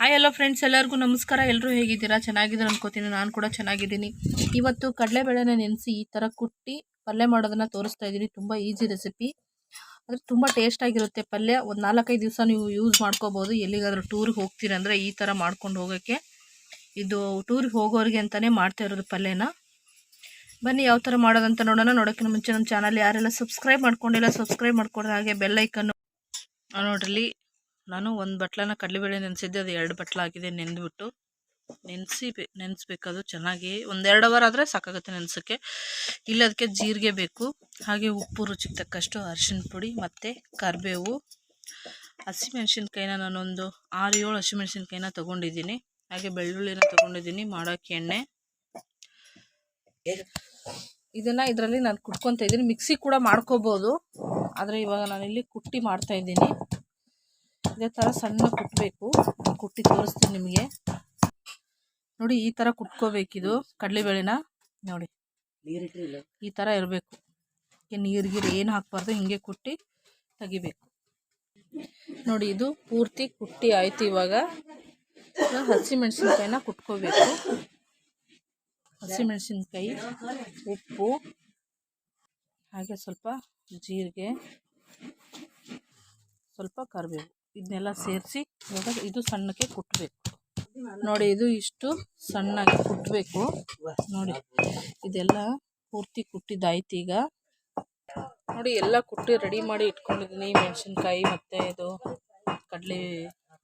Hi hello friends ಎಲ್ಲರಿಗೂ ನಮಸ್ಕಾರ. ಎಲ್ಲರೂ ಹೇಗಿದ್ದೀರಾ? ಚೆನ್ನಾಗಿದ್ದೀರಾ ಅನ್ಕೋತೀನಿ. ನಾನು ಕೂಡ ಚೆನ್ನಾಗಿದ್ದೀನಿ. ಇವತ್ತು ಕಡಲೆಬೇಳೆನ ನೆನೆಸಿ ಈ ಥರ ಕುಟ್ಟಿ ಪಲ್ಯ ಮಾಡೋದನ್ನು ತೋರಿಸ್ತಾ ಇದ್ದೀನಿ ತುಂಬ ಈಸಿ ರೆಸಿಪಿ ಅಂದರೆ ತುಂಬ ಟೇಸ್ಟಾಗಿರುತ್ತೆ ಪಲ್ಯ. ಒಂದು ನಾಲ್ಕೈದು ದಿವಸ ನೀವು ಯೂಸ್ ಮಾಡ್ಕೋಬೋದು. ಎಲ್ಲಿಗಾದರೂ ಟೂರಿಗೆ ಹೋಗ್ತೀರಂದ್ರೆ ಈ ಥರ ಮಾಡ್ಕೊಂಡು ಹೋಗೋಕ್ಕೆ. ಇದು ಟೂರಿಗೆ ಹೋಗೋರಿಗೆ ಅಂತಲೇ ಮಾಡ್ತಾ ಇರೋದು ಪಲ್ಯನ. ಬನ್ನಿ ಯಾವ ಥರ ಮಾಡೋದಂತ ನೋಡೋಣ. ನೋಡೋಕ್ಕಿಂತ ಮುಂಚೆ ನಮ್ಮ ಚಾನಲ್ ಯಾರೆಲ್ಲ ಸಬ್ಸ್ಕ್ರೈಬ್ ಮಾಡ್ಕೊಂಡಿಲ್ಲ ಸಬ್ಸ್ಕ್ರೈಬ್ ಮಾಡ್ಕೊಂಡ್ರೆ ಹಾಗೆ ಬೆಲ್ಲೈಕನ್ನು ನೋಡ್ರಿ. ನಾನು ಒಂದು ಬಟ್ಲನ ಕಡಲೆಬೇಳೆ ನೆನೆಸಿದ್ದೆ, ಅದು ಎರಡು ಬಟ್ಲಾಗಿದೆ ನೆನೆದ್ಬಿಟ್ಟು ನೆನೆಸಿ ನೆನೆಸ್ಬೇಕದು ಚೆನ್ನಾಗಿ. ಒಂದೆರಡು ಅವರ್ ಆದರೆ ಸಾಕಾಗುತ್ತೆ ನೆನೆಸೋಕ್ಕೆ. ಇಲ್ಲ ಅದಕ್ಕೆ ಜೀರಿಗೆ ಬೇಕು. ಹಾಗೆ ಉಪ್ಪು ರುಚಿಗೆ ತಕ್ಕಷ್ಟು ಅರಿಶಿನ ಪುಡಿ ಮತ್ತು ಕರಿಬೇವು. ಹಸಿಮೆಣ್ಸಿನ್ಕಾಯಿನ ನಾನೊಂದು ಆರು ಏಳು ಹಸಿಮೆಣ್ಸಿನ್ಕಾಯಿನ ತೊಗೊಂಡಿದ್ದೀನಿ. ಹಾಗೆ ಬೆಳ್ಳುಳ್ಳಿನ ತೊಗೊಂಡಿದ್ದೀನಿ ಮಾಡೋಕ್ಕೆ ಎಣ್ಣೆ. ಇದನ್ನು ಇದರಲ್ಲಿ ನಾನು ಕುಟ್ಕೊತಾ ಇದ್ದೀನಿ. ಮಿಕ್ಸಿ ಕೂಡ ಮಾಡ್ಕೋಬೋದು. ಆದರೆ ಇವಾಗ ನಾನಿಲ್ಲಿ ಕುಟ್ಟಿ ಮಾಡ್ತಾ ಇದ್ದೀನಿ. ಇದೇ ಥರ ಸಣ್ಣ ಕುಟ್ಟಬೇಕು ಕುಟ್ಟಿ ತೋರಿಸ್ತೀನಿ ನಿಮಗೆ. ನೋಡಿ, ಈ ಥರ ಕುಟ್ಕೋಬೇಕಿದು ಕಡಲೆಬೇಳೆನ. ನೋಡಿ, ಈ ಥರ ಇರಬೇಕು. ನೀರು ಗೀರು ಏನು ಹಾಕ್ಬಾರ್ದು ಹಿಂಗೆ ಕುಟ್ಟಿ ತೆಗಿಬೇಕು. ನೋಡಿ, ಇದು ಪೂರ್ತಿ ಕುಟ್ಟಿ ಆಯಿತು ಇವಾಗ ಹಸಿಮೆಣಸಿನ್ಕಾಯಿನ ಕುಟ್ಕೋಬೇಕು. ಹಸಿಮೆಣಸಿನ್ಕಾಯಿ, ಉಪ್ಪು, ಹಾಗೆ ಸ್ವಲ್ಪ ಜೀರಿಗೆ, ಸ್ವಲ್ಪ ಕರಿಬೇವು. ಇದನ್ನೆಲ್ಲ ಸೇರಿಸಿ ಇವಾಗ ಇದು ಸಣ್ಣಕ್ಕೆ ಕುಟ್ಟಬೇಕು ನೋಡಿ ಇದು ಇಷ್ಟು ಸಣ್ಣಗೆ ಕುಟ್ಟಬೇಕು ನೋಡಿ ಇದೆಲ್ಲ ಪೂರ್ತಿ ಕುಟ್ಟಿದ್ದಾಯ್ತು ಈಗ. ನೋಡಿ ಎಲ್ಲ ಕುಟ್ಟಿ ರೆಡಿ ಮಾಡಿ ಇಟ್ಕೊಂಡಿದ್ದೀನಿ. ಮೆಣಸಿನ್ಕಾಯಿ ಮತ್ತು ಇದು ಕಡಲೆ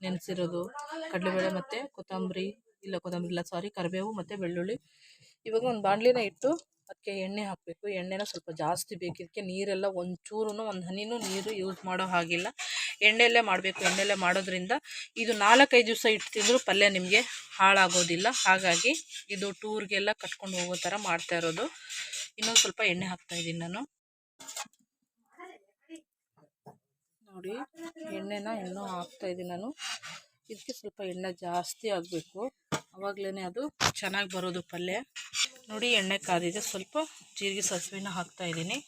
ನೆನೆಸಿರೋದು. ಕಡಲೆಬೇಳೆ ಮತ್ತು ಕೊತ್ತಂಬರಿ ಇಲ್ಲ ಕೊತ್ತಂಬರಿ ಇಲ್ಲ ಸಾರಿ ಕರಿಬೇವು ಮತ್ತು ಬೆಳ್ಳುಳ್ಳಿ. ಇವಾಗ ಒಂದು ಬಾಣಲಿನ ಇಟ್ಟು ಅದಕ್ಕೆ ಎಣ್ಣೆ ಹಾಕಬೇಕು. ಎಣ್ಣೆನ ಸ್ವಲ್ಪ ಜಾಸ್ತಿ ಬೇಕಿದ್ದಕ್ಕೆ ನೀರೆಲ್ಲ ಒಂಚೂರು ಒಂದು ಹನಿನೂ ನೀರು ಯೂಸ್ ಮಾಡೋ ಹಾಗಿಲ್ಲ. ಎಣ್ಣೆಯಲ್ಲೇ ಮಾಡಬೇಕು, ಎಣ್ಣೆಯಲ್ಲೇ ಮಾಡೋದ್ರಿಂದ ಇದು ನಾಲ್ಕೈದು ದಿವಸ ಇಟ್ಟು ತಿಂದರೂ ಪಲ್ಯ ನಿಮಗೆ ಹಾಳಾಗೋದಿಲ್ಲ. ಹಾಗಾಗಿ ಇದು ಟೂರ್ಗೆಲ್ಲ ಕಟ್ಕೊಂಡು ಹೋಗೋ ಥರ ಮಾಡ್ತಾ ಇರೋದು. ಇನ್ನೊಂದು ಸ್ವಲ್ಪ ಎಣ್ಣೆ ಹಾಕ್ತಾ ಇದ್ದೀನಿ ನಾನು. ನೋಡಿ, ಎಣ್ಣೆನ ಇನ್ನೂ ಹಾಕ್ತಾ ಇದ್ದೀನಿ ನಾನು. ಇದಕ್ಕೆ ಸ್ವಲ್ಪ ಎಣ್ಣೆ ಜಾಸ್ತಿ ಆಗಬೇಕು ಆವಾಗಲೇ ಅದು ಚೆನ್ನಾಗಿ ಬರೋದು ಪಲ್ಯ. ನೋಡಿ, ಎಣ್ಣೆ ಕಾದಿದೆ. ಸ್ವಲ್ಪ ಜೀರಿಗೆ ಸಾಸಿವೆನ ಹಾಕ್ತಾಯಿದ್ದೀನಿ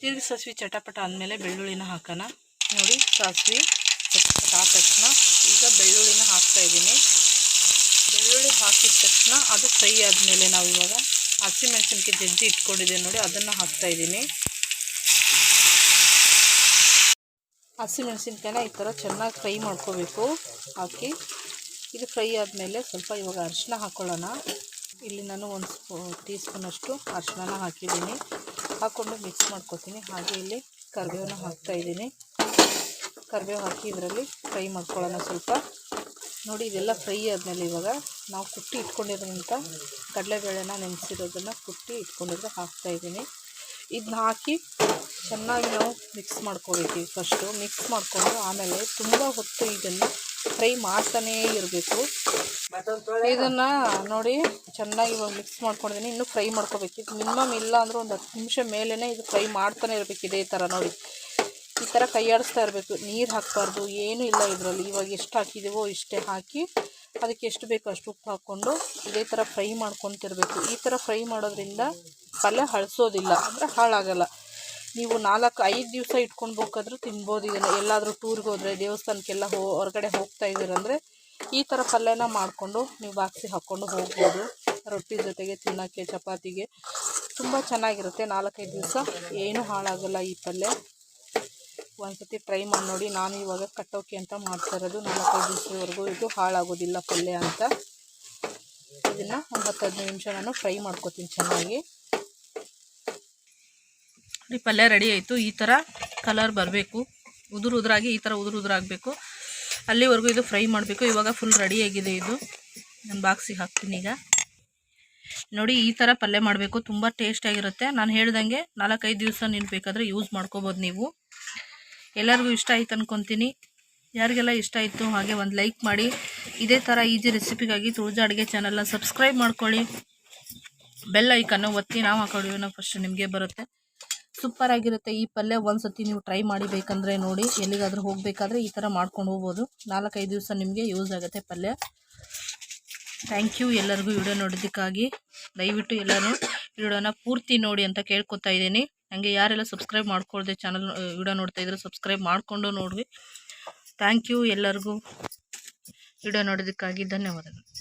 ಜೀರಿಗೆ ಸಾಸಿವೆ ಚಟಪಟ ಆದಮೇಲೆ ಬೆಳ್ಳುಳ್ಳಿನ ಹಾಕೋಣ. ನೋಡಿ, ಸಾಸಿವೆ ಆದ ತಕ್ಷಣ ಈಗ ಬೆಳ್ಳುಳ್ಳಿನ ಹಾಕ್ತಾಯಿದ್ದೀನಿ ಬೆಳ್ಳುಳ್ಳಿ ಹಾಕಿದ ತಕ್ಷಣ ಅದು ಫ್ರೈ ಆದಮೇಲೆ ನಾವು ಇವಾಗ ಹಸಿಮೆಣಸಿನ್ಕಾಯಿ ಜಜ್ಜಿ ಇಟ್ಕೊಂಡಿದ್ದೆ ನೋಡಿ, ಅದನ್ನು ಹಾಕ್ತಾಯಿದ್ದೀನಿ ಹಸಿಮೆಣಸಿನ್ಕಾಯಿನ ಈ ಥರ ಚೆನ್ನಾಗಿ ಫ್ರೈ ಮಾಡ್ಕೋಬೇಕು. ಹಾಕಿ ಇದು ಫ್ರೈ ಆದಮೇಲೆ ಸ್ವಲ್ಪ ಇವಾಗ ಅರಿಶಿನ ಹಾಕ್ಕೊಳ್ಳೋಣ ಇಲ್ಲಿ ನಾನು ಒಂದು ಸ್ಪೂ ಟೀ ಸ್ಪೂನಷ್ಟು ಅರಿಶಿನ ಹಾಕಿದ್ದೀನಿ. ಹಾಕ್ಕೊಂಡು ಮಿಕ್ಸ್ ಮಾಡ್ಕೊತೀನಿ. ಹಾಗೆ ಇಲ್ಲಿ ಕರಿಬೇವನ್ನ ಹಾಕ್ತಾಯಿದ್ದೀನಿ ಕರಿಬೇವು ಹಾಕಿ ಇದರಲ್ಲಿ ಫ್ರೈ ಮಾಡ್ಕೊಳ್ಳೋಣ ಸ್ವಲ್ಪ. ನೋಡಿ, ಇದೆಲ್ಲ ಫ್ರೈ ಆದಮೇಲೆ ಇವಾಗ ನಾವು ಕುಟ್ಟಿ ಇಟ್ಕೊಂಡಿರೋಂಥ ಕಡಲೆಬೇಳೆನ ನೆನೆಸಿರೋದನ್ನು ಕುಟ್ಟಿ ಇಟ್ಕೊಂಡಿದ್ರೆ ಹಾಕ್ತಾಯಿದ್ದೀನಿ ಇದನ್ನ ಹಾಕಿ ಚೆನ್ನಾಗಿ ನಾವು ಮಿಕ್ಸ್ ಮಾಡ್ಕೋಬೇಕು ಫಸ್ಟು. ಮಿಕ್ಸ್ ಮಾಡಿಕೊಂಡು ಆಮೇಲೆ ತುಂಬ ಹೊತ್ತು ಇದನ್ನು ಫ್ರೈ ಮಾಡ್ತಾನೇ ಇರಬೇಕು. ಇದನ್ನು ನೋಡಿ, ಚೆನ್ನಾಗಿ ಇವಾಗ ಮಿಕ್ಸ್ ಮಾಡ್ಕೊಂಡಿದ್ದೀನಿ. ಇನ್ನೂ ಫ್ರೈ ಮಾಡ್ಕೋಬೇಕು. ಮಿನಿಮಮ್ ಇಲ್ಲ ಅಂದರೆ ಒಂದು ಹತ್ತು ನಿಮಿಷ ಮೇಲೇ ಇದು ಫ್ರೈ ಮಾಡ್ತಾನೆ ಇರಬೇಕು ಇದೇ ಥರ ನೋಡಿ. ಈ ಥರ ಕೈಯಾಡಿಸ್ತಾ ಇರಬೇಕು. ನೀರು ಹಾಕಬಾರ್ದು, ಏನೂ ಇಲ್ಲ ಇದರಲ್ಲಿ. ಇವಾಗ ಎಷ್ಟು ಹಾಕಿದ್ದೀವೋ ಇಷ್ಟೇ ಹಾಕಿ ಅದಕ್ಕೆ ಎಷ್ಟು ಬೇಕೋ ಅಷ್ಟು ಉಪ್ಪು ಹಾಕ್ಕೊಂಡು ಇದೇ ಥರ ಫ್ರೈ ಮಾಡ್ಕೊತಿರ್ಬೇಕು. ಈ ಥರ ಫ್ರೈ ಮಾಡೋದ್ರಿಂದ ಪಲ್ಯ ಹಳಸೋದಿಲ್ಲ, ಅಂದರೆ ಹಾಳಾಗಲ್ಲ. ನೀವು ನಾಲ್ಕು, ಐದು ದಿವಸ ಇಟ್ಕೊಂಡು ಬೇಕಾದ್ರೂ ತಿನ್ಬೋದು ಇದನ್ನು. ಎಲ್ಲಾದರೂ ಟೂರ್ಗೆ ಹೋದರೆ, ದೇವಸ್ಥಾನಕ್ಕೆಲ್ಲ ಹೋ, ಹೊರಗಡೆ ಹೋಗ್ತಾ ಇದ್ದೀರಂದರೆ ಈ ಥರ ಪಲ್ಯನ ಮಾಡಿಕೊಂಡು ನೀವು ಬಾಕ್ಸಿ ಹಾಕ್ಕೊಂಡು ಹೋಗ್ಬೋದು. ರೊಟ್ಟಿ ಜೊತೆಗೆ ತಿನ್ನೋಕ್ಕೆ, ಚಪಾತಿಗೆ. ತುಂಬ ಚೆನ್ನಾಗಿರುತ್ತೆ. ನಾಲ್ಕೈದು ದಿವಸ ಏನೂ ಹಾಳಾಗಲ್ಲ ಈ ಪಲ್ಯ. ಒಂದು ಸತಿ ಟ್ರೈ ಮಾಡಿ ನೋಡಿ. ನಾನು ಇವಾಗ ಕಟ್ಟೋಕೆ ಅಂತ ಮಾಡ್ತಾ ಇರೋದು. ನಾಲ್ಕೈದು ದಿವಸವರೆಗೂ ಇದು ಹಾಳಾಗೋದಿಲ್ಲ ಪಲ್ಯ ಅಂತ. ಇದನ್ನು ಹದಿನೈದು ನಿಮಿಷ ನಾನು ಫ್ರೈ ಮಾಡ್ಕೊತೀನಿ ಚೆನ್ನಾಗಿ. ನೋಡಿ, ಪಲ್ಯ ರೆಡಿ ಆಯಿತು. ಈ ಥರ ಕಲರ್ ಬರಬೇಕು. ಉದುರು ಉದುರಾಗಿ ಈ ಥರ ಉದುರು ಉದುರಾಗಬೇಕು ಅಲ್ಲಿವರೆಗೂ ಇದು ಫ್ರೈ ಮಾಡಬೇಕು. ಇವಾಗ ಫುಲ್ ರೆಡಿಯಾಗಿದೆ ಇದು. ನಾನು ಬಾಕ್ಸಿಗೆ ಹಾಕ್ತೀನಿ ಈಗ. ನೋಡಿ, ಈ ಥರ ಪಲ್ಯ ಮಾಡಬೇಕು. ತುಂಬ ಟೇಸ್ಟಾಗಿರುತ್ತೆ ನಾನು ಹೇಳ್ದಂಗೆ ನಾಲ್ಕೈದು ದಿವಸ ನೀವು ಬೇಕಾದರೆ ಯೂಸ್ ಮಾಡ್ಕೋಬೋದು ನೀವು. ಎಲ್ಲರಿಗೂ ಇಷ್ಟ ಆಯ್ತು ಅನ್ಕೊತೀನಿ. ಯಾರಿಗೆಲ್ಲ ಇಷ್ಟ ಆಯಿತು ಹಾಗೆ ಒಂದು ಲೈಕ್ ಮಾಡಿ. ಇದೇ ಥರ ಈಜಿ ರೆಸಿಪಿಗಾಗಿ ತುಳಜ ಅಡುಗೆ ಚಾನಲ್ನ ಸಬ್ಸ್ಕ್ರೈಬ್ ಮಾಡ್ಕೊಳ್ಳಿ. ಬೆಲ್ ಐಕನ್ನು ಒತ್ತಿ ನಾವು ಹಾಕೊಳ್ಳಿ ಫಸ್ಟ್ ನಿಮಗೆ ಬರುತ್ತೆ. ಸೂಪರ್ ಆಗಿರುತ್ತೆ ಈ ಪಲ್ಯ. ಒಂದು ಸತಿ ನೀವು ಟ್ರೈ ಮಾಡಿ ಬೇಕಂದರೆ ನೋಡಿ, ಎಲ್ಲಿಗಾದರೂ ಹೋಗಬೇಕಾದ್ರೆ ಈ ಥರ ಮಾಡ್ಕೊಂಡು ಹೋಗ್ಬೋದು. ನಾಲ್ಕೈದು ದಿವಸ ನಿಮಗೆ ಯೂಸ್ ಆಗುತ್ತೆ ಪಲ್ಯ. ಥ್ಯಾಂಕ್ ಯು ಎಲ್ಲರಿಗೂ ವಿಡಿಯೋ ನೋಡೋದಕ್ಕಾಗಿ ದಯವಿಟ್ಟು ಎಲ್ಲರೂ ವಿಡಿಯೋನ ಪೂರ್ತಿ ನೋಡಿ ಅಂತ ಕೇಳ್ಕೊತಾ ಇದ್ದೀನಿ. ಹಾಗೆ ಯಾರೆಲ್ಲ ಸಬ್ಸ್ಕ್ರೈಬ್ ಮಾಡ್ಕೊಳ್ದೆ ಚಾನಲ್ ವಿಡಿಯೋ ನೋಡ್ತಾ ಇದ್ರೆ ಸಬ್ಸ್ಕ್ರೈಬ್ ಮಾಡಿಕೊಂಡು ನೋಡಿ ಥ್ಯಾಂಕ್ ಯು ಎಲ್ಲರಿಗೂ. ವಿಡಿಯೋ ನೋಡೋದಕ್ಕಾಗಿ ಧನ್ಯವಾದಗಳು.